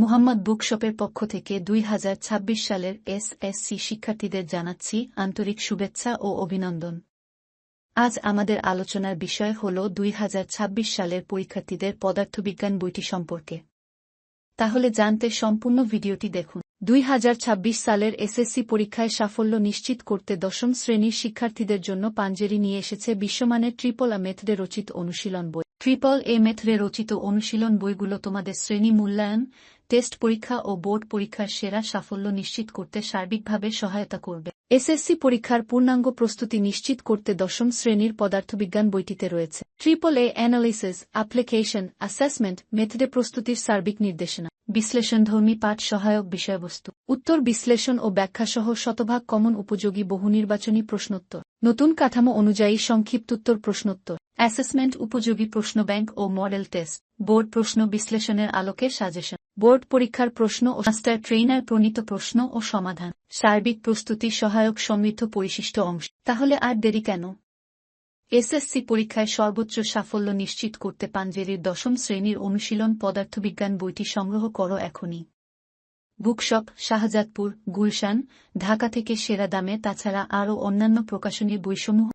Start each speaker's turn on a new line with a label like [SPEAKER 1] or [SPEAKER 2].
[SPEAKER 1] মুহাম্মদ বুকশপের পক্ষ থেকে দুই হাজার ছাব্বিশ সালের এসএসসি শিক্ষার্থীদের জানাচ্ছি আন্তরিক শুভেচ্ছা ও অভিনন্দন। আজ আমাদের আলোচনার বিষয় হল দুই হাজার ছাব্বিশ সালের পরীক্ষার্থীদের পদার্থবিজ্ঞান বইটি সম্পর্কে। তাহলে জানতে সম্পূর্ণ ভিডিওটি দেখুন। দুই হাজার ছাব্বিশ সালের এসএসসি পরীক্ষায় সাফল্য নিশ্চিত করতে দশম শ্রেণির শিক্ষার্থীদের জন্য পাঞ্জেরি নিয়ে এসেছে বিশ্বমানের ট্রিপল আ মেথডে রচিত অনুশীলন বই। ট্রিপল এ মেথরে রচিত অনুশীলন বইগুলো তোমাদের শ্রেণি মূল্যায়ন, টেস্ট পরীক্ষা ও বোর্ড পরীক্ষার সেরা সাফল্য নিশ্চিত করতে সার্বিকভাবে সহায়তা করবে। এসএসসি পরীক্ষার পূর্ণাঙ্গ প্রস্তুতি নিশ্চিত করতে দশম শ্রেণির পদার্থবিজ্ঞান বইটিতে রয়েছে। Triple A analysis application assessment মেথডে প্রস্তুতির সার্বিক নির্দেশনা। বিশ্লেষণধর্মী পাঠ সহায়ক বিষয়বস্তু। উত্তর বিশ্লেষণ ও ব্যাখ্যাসহ শতভাগ কমন উপযোগী বহু বহুনির্বাচনী প্রশ্নোত্তর। নতুন কাঠামো অনুযায়ী সংক্ষিপ্তোত্তর প্রশ্নোত্তর। অ্যাসেসমেন্ট উপযোগী প্রশ্ন ব্যাংক ও মডেল টেস্ট। বোর্ড প্রশ্ন বিশ্লেষণের আলোকে সাজেশন। বোর্ড পরীক্ষার প্রশ্ন ও মাস্টার ট্রেনার প্রণীত প্রশ্ন ও সমাধান। সার্বিক প্রস্তুতি সহায়ক সমৃদ্ধ পরিশিষ্ট অংশ। তাহলে আর দেরি কেন? এসএসসি পরীক্ষায় সর্বোচ্চ সাফল্য নিশ্চিত করতে পাঞ্জেরির দশম শ্রেণির অনুশীলন পদার্থবিজ্ঞান বইটি সংগ্রহ করো এখনই। বুকশপ, শাহজাদপুর, গুলশান, ঢাকা থেকে সেরা দামে, তাছাড়া আরও অন্যান্য প্রকাশনীর বইসমূহ